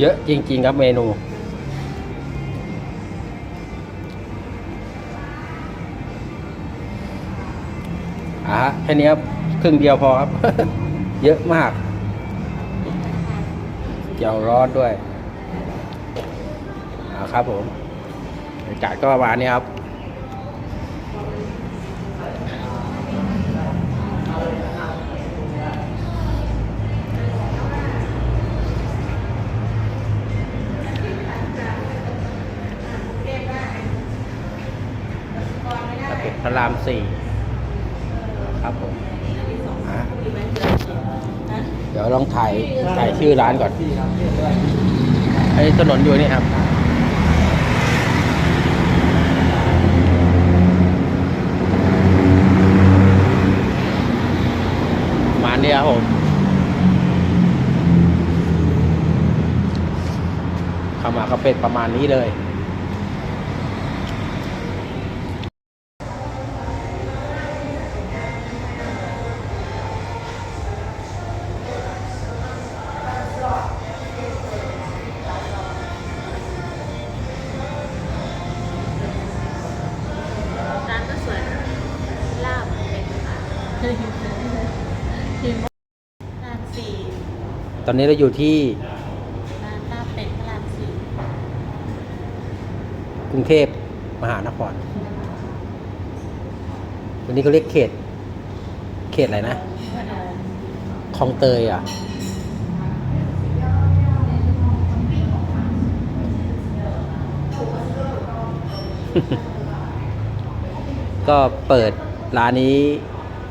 เยอะจริง ๆ ครับเมนู อะแค่นี้ครับครึ่งเดียวพอครับ เยอะมากเจียวร้อนด้วยอ่าครับผมจ่ายากาศก็ประมาณนี้ครับ พระรามสี่ครับผมอะเดี๋ยวลองถ่ายถ่ายชื่อร้านก่อนไอ้ถนนอยู่นี่ครับประมาณนี้ครับผมเข้ามาก็เป็นประมาณนี้เลย อนนี้เราอยู่ที่ร้านลาบเป็ดพระรามสี่กรุงเทพมหานคร วันนี้เขาเรียกเขต เขตอะไรนะพระนมคลองเตยอะ ก็เปิดร้านนี้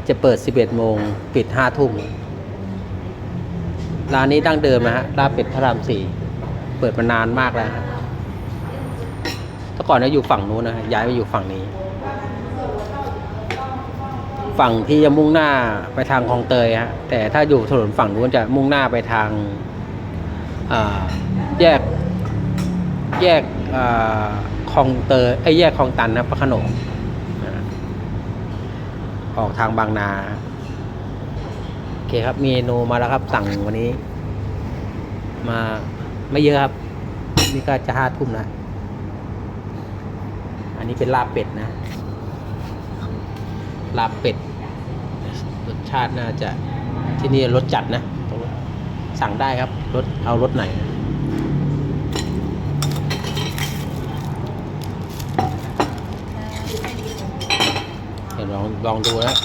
จะเปิด 11 โมง ปิด 5 ทุ่ม ร้านนี้ดั้งเดิมนะฮะลาบเป็ดพระรามสี่เปิดมานานมากแล้วครับแต่ก่อนเนี่ยอยู่ฝั่งนู้นนะย้ายมาอยู่ฝั่งนี้ ฝั่งที่จะมุ่งหน้าไปทางคลองเตยฮะแต่ถ้าอยู่ถนนฝั่งนู้นจะมุ่งหน้าไปทางแยกแยกคลองเตยไอ้แยกคลองตันนะพระขนงออกทางบางนา เคครับเมนูมาแล้วครับสั่งวันนี้ มาไม่เยอะครับ นี่ก็จะห้าทุ่มนะ อันนี้เป็นลาบเป็ดนะ ลาบเป็ดรสชาติน่าจะที่นี่รสจัดนะสั่งได้ครับรสเอารสไหนเดี๋ยวลองลองดูนะ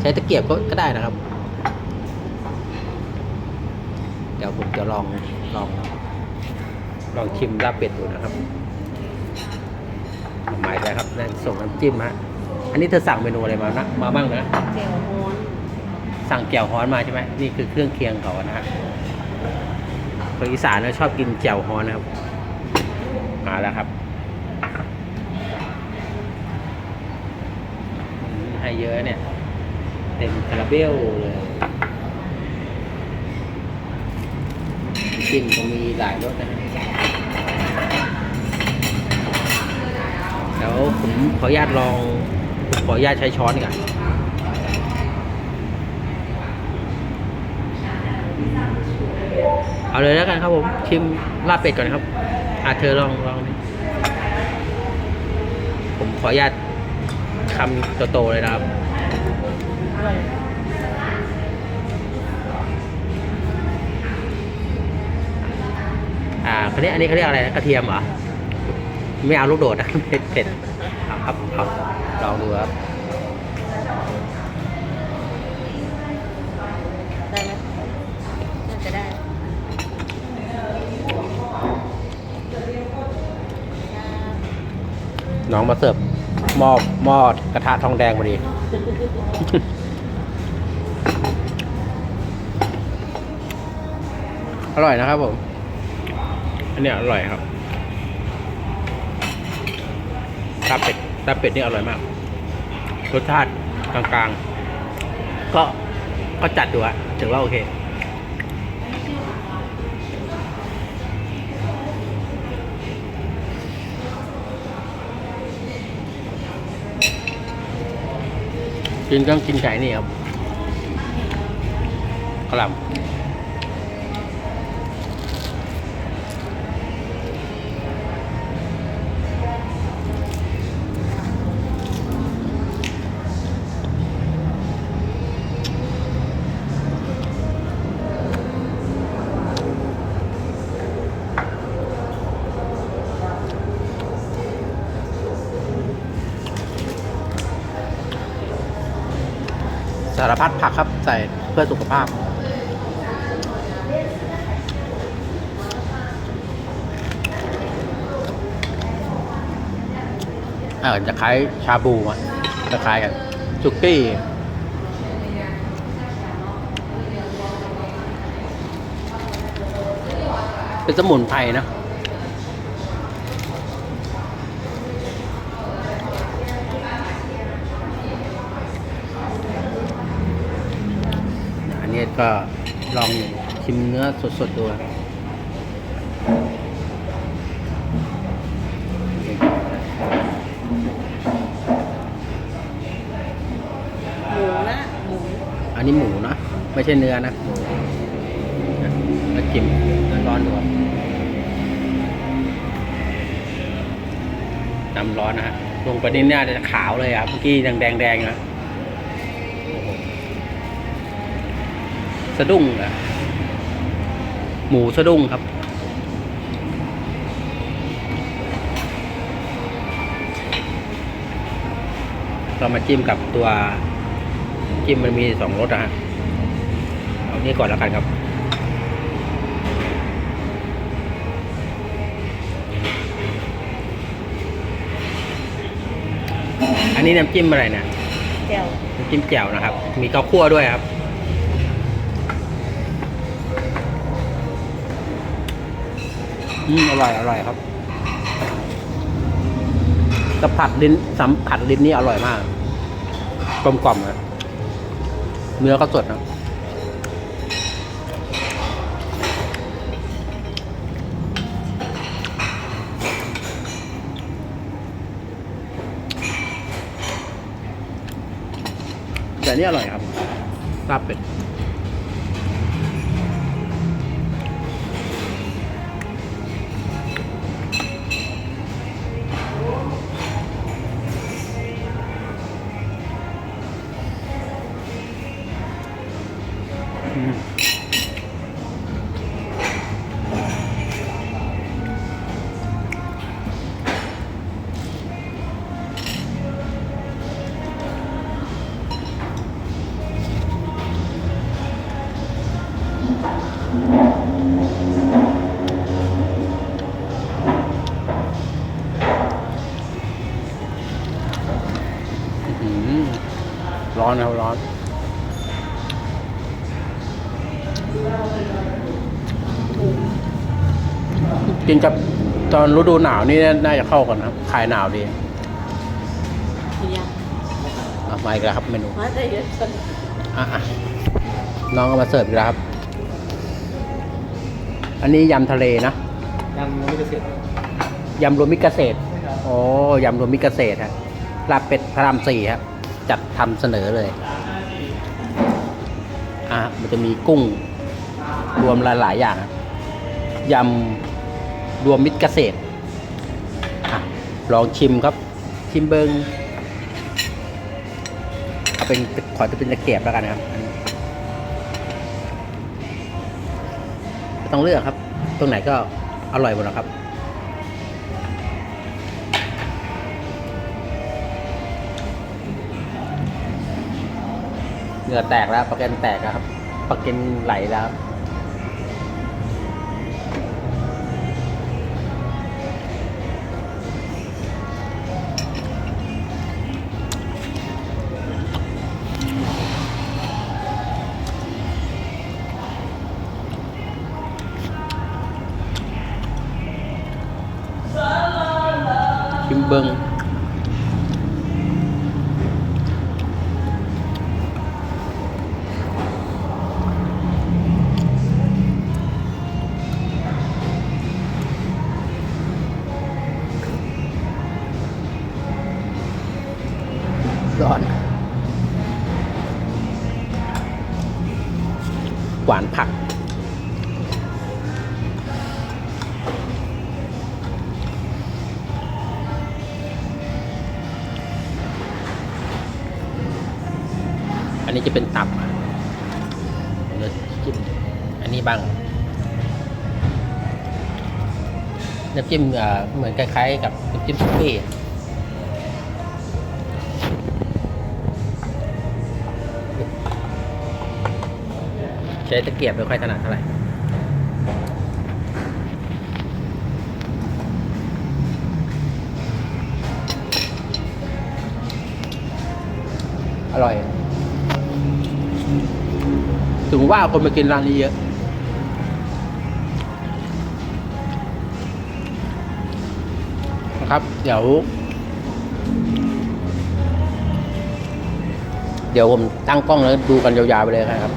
ใช้ตะเกียบก็ก็ได้นะครับ เดี๋ยวผมจะลองลองลองชิมลาบเป็ดดูนะครับหมายใจครับนั่นส่งน้ำจิ้มฮะอันนี้เธอสั่งเมนูอะไรมานะมาบ้างนะเจลโฮนสั่งแจ่วฮ้อนมาใช่ไหมนี่คือเครื่องเคียงเขานะฮะคนอีสานเนี่ยชอบกินแจ่วฮ้อนนะครับมาแล้วครับอืมให้เยอะเนี่ย เต็มคาราเบลเลย จิ้มก็มีหลายรสนะฮะเดี๋ยวผมขออนุญาตลองผมขออนุญาตใช้ช้อนกว่าเอาเลยแล้วกันครับผมชิมลาบเป็ดก่อนครับอาเธอลองลองดิผมขออนุญาตคำโตๆเลยนะครับ อ่าเขาเรียกอันนี้เขาเรียกอะไรนะกระเทียมเหรอไม่เอาลูกโดดนะเผ็ดเผ็ดเอาครับเอาลองดูครับได้ไหมน่าจะได้น้องมาเสิร์ฟหม้อหม้อกระทะทองแดงพอดี อร่อยนะครับผม อันเนี้ยอร่อยครับตาเป็ดตาเป็ดนี่อร่อยมาก รสชาติกลางๆ ก็ก็จัดอยู่อะถือว่าโอเคกินก็กินไก่นี่ครับกระลำ พื่อสุขภาพ เออจะคล้ายชาบูอะจะคล้ายกันซุกี้เป็นสมุนไพรนะ อันนี้ ก็ลองชิมเนื้อสดๆดูครับหมูนะหมูอันนี้หมูนะ ไม่ใช่เนื้อนะนะมาจิ้มร้อนๆดูครับน้ำร้อนนะฮะลงไปนี่น่าจะขาวเลยอะเมื่อกี้ยังแดงๆนะ สะดุ้งเหรอหมูสะดุ้งครับ เรามาจิ้มกับตัวจิ้มมันมีสองรสนะฮะเอานี้ก่อนแล้วกันครับอันนี้น้ำจิ้มอะไรเนี่ยแจ่วน้ำจิ้มแจ่วนะครับ มีข้าวคั่วด้วยครับ อืมอร่อยอร่อยครับสัมผัสลิ้นสัมผัสลิ้นนี่อร่อยมาก กลมกล่อมนะเนื้อก็สดนะแต่นี่อร่อยครับลาบเป็ด อนฤดูหนาวนี่น่าจะเข้ากันนะครับคลายหนาวดียังอะมาอีกแล้วครับเมนูมาได้เยอะจนอะอะน้องก็มาเสิร์ฟอีกแล้วครับ อันนี้ยำทะเลนะยังไม่ได้เสร็จยำรวมมิตรเกษตรโอ้ยำรวมมิตรเกษตรฮะลาบเป็ดพระรามสี่ครับ จัดทำเสนอเลย อะมันจะมีกุ้งรวมหลายๆอย่างครับยำ รวมมิตรเกษตรลองชิมครับ ชิมเบิงเอาเป็นขอจะเป็นตะเกียบแล้วกันครับนนต้องเลือกครับ ตรงไหนก็อร่อยหมดแล้วครับเหงื่อแตกแล้วปลากเกนแตกแล้วครับปลากเกนไหลแล้ว นนี้จะเป็นตับอะเดี๋ยวจิ้มอันนี้บ้างน้ำจิ้มเหมือนคล้ายๆ กับน้ำจิ้มซุกี้ใช้ตะเกียบไม่ค่อยถนัดเท่าไหร่อร่อย ถึงว่าคนมากินร้านนี้เยอะ นะครับ เดี๋ยว เดี๋ยวผมตั้งกล้องแล้วดูกันยาวๆไปเลยครับ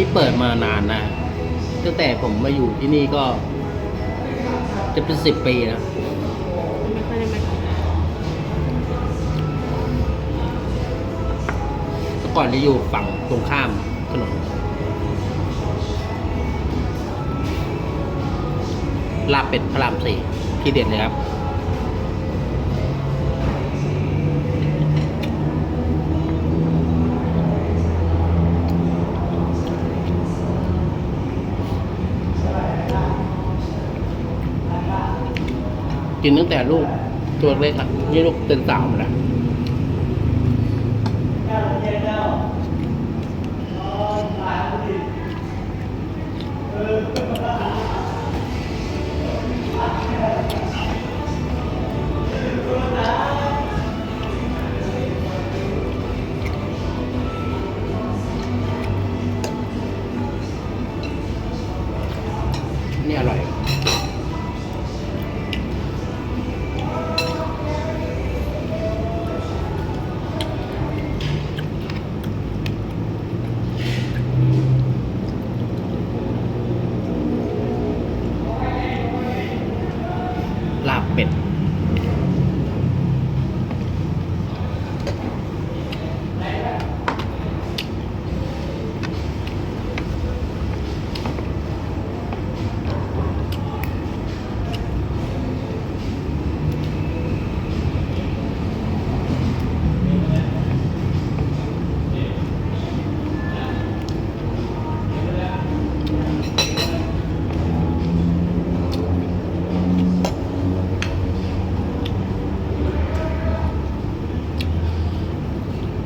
นนี้เปิดมานานนะตั้งแต่ผมมาอยู่ที่นี่ก็ จะเป็นสิบปีนะไม่ค่อยได้มาทำงานแต่ก่อนจะอยู่ฝั่งตรงข้ามถนนลาบเป็ดพระรามสี่ที่เด็ดเลยครับ กินตั้งแต่ลูกตัวเล็กอะนี่ลูกเป็นสาวหมแล้ว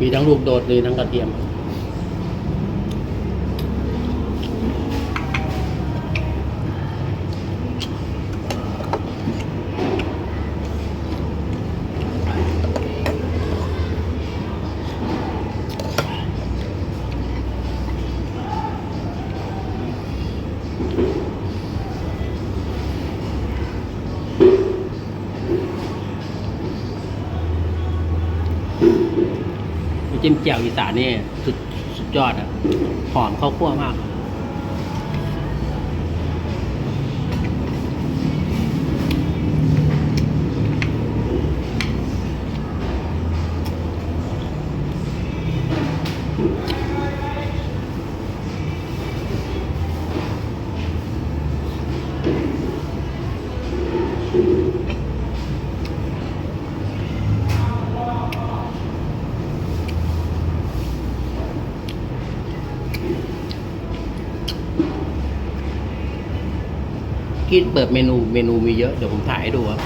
มีทั้งลูกโดดมีทั้งกระเทียม สานนี่สุดสุดยอดอะหอมข้าวคั่วมาก กินเปิดเมนูเมนูมีเยอะ เดี๋ยวผมถ่ายให้ดูครับ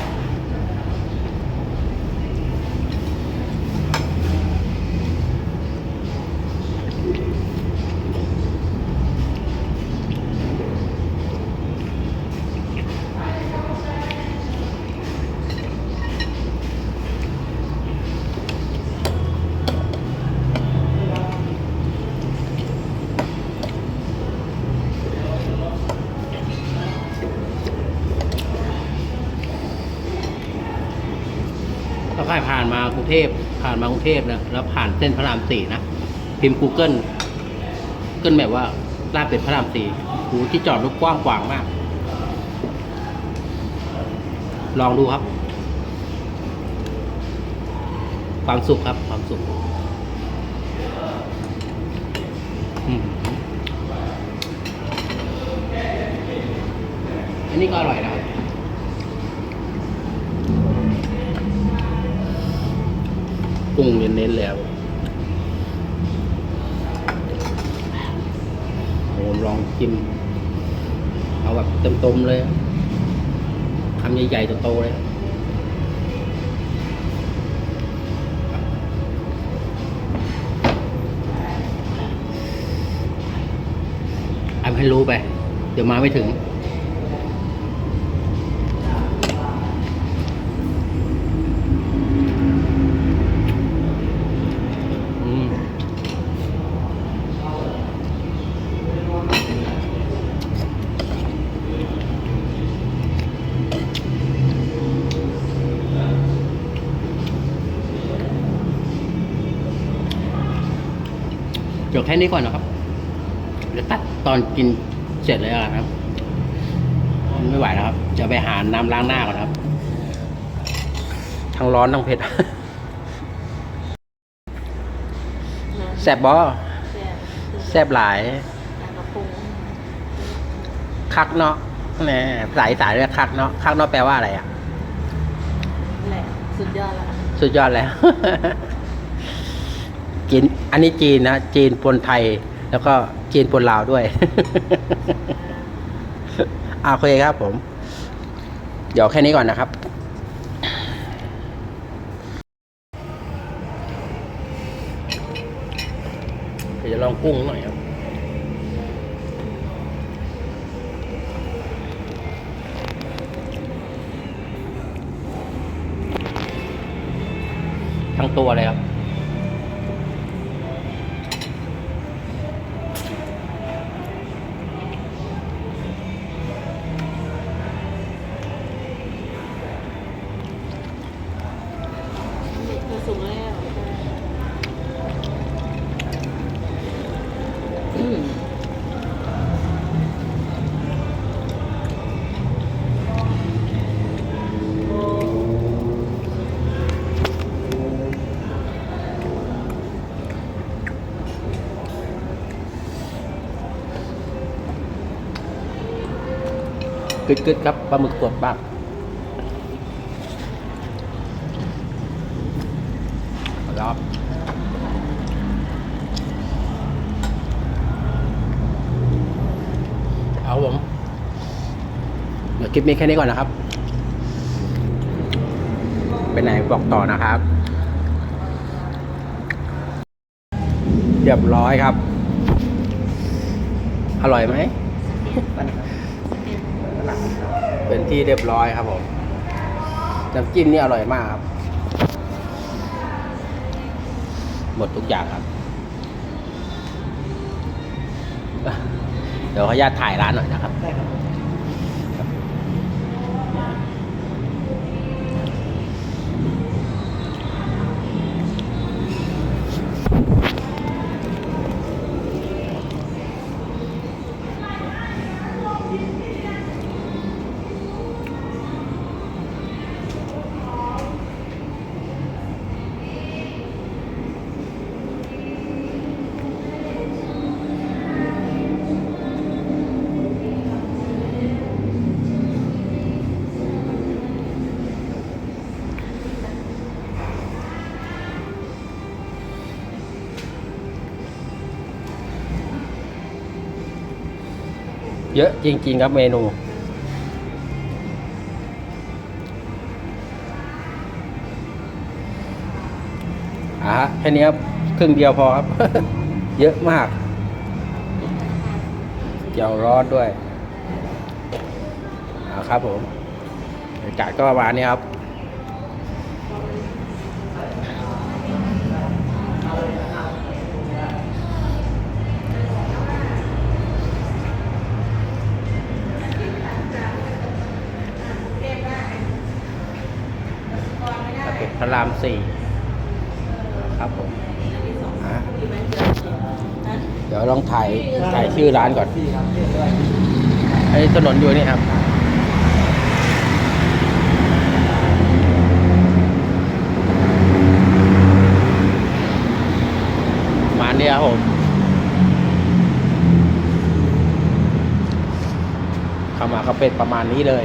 เทพ ผ่านมากรุงเทพนะแล้วผ่านเส้นพระรามสี่นะพิมพ์ Google เกิลแบบว่าลาดเป็ดพระรามสี่หูที่จอดรถกว้างขวางมาก ลองดูครับ ความสุขครับ ความสุขออันนี้ก็อร่อยนะ กุ้งเน้นๆแล้วผมลองกิน เอาแบบเต็มๆเลยคำใหญ่ๆโตๆเลยอำให้รู้ไป เดี๋ยวมาไม่ถึง ดี๋ยวแค่นี้ก่อนนะครับ เดี๋ยวตัดตอนกินเสร็จเลยอะครับ ไม่ไหวแล้วครับ จะไปหาน้ำล้างหน้าก่อนครับ ทั้งร้อนทั้งเผ็ดแซ่บบอแซ่บแซ่บหลายปลากระพงคักเนาะแหมสายสายเรียกคักเนาะคักเนาะแปลว่าอะไรอะแหละสุดยอดละสุดยอดแล้ว จีนอันนี้จีนนะจีนปนไทย แล้วก็จีนปนลาวด้วย อาโอเคครับผม เดี๋ยวแค่นี้ก่อนนะครับ เดี๋ยวจะลองกุ้งหน่อยครับทั้งตัวเลยครับ กึดกึดครับปลาหมึกสดบ้างรอบเอาผมเดี๋ยวคลิปนี้แค่นี้ก่อนนะครับ เป็นไหนบอกต่อนะครับ เรียบร้อยครับ อร่อยไหม เป็นที่เรียบร้อยครับผมน้ำจิ้มนี่อร่อยมากครับ หมดทุกอย่างครับ เดี๋ยวขออนุญาตถ่ายร้านหน่อยนะครับ เยอะจริง ๆ ครับเมนู อะแค่นี้ครับครึ่งเดียวพอครับ เยอะมากเจียวร้อนด้วยอ่าครับผมจากาศก็ประมาณนี้ครับ พระรามสี่ครับผมเดี๋ยวลองถ่ายถ่ายชื่อร้านก่อนไอ้ถนนอยู่นี่ครับมาเนี่ยครับผมเข้ามาก็เป็นประมาณนี้เลย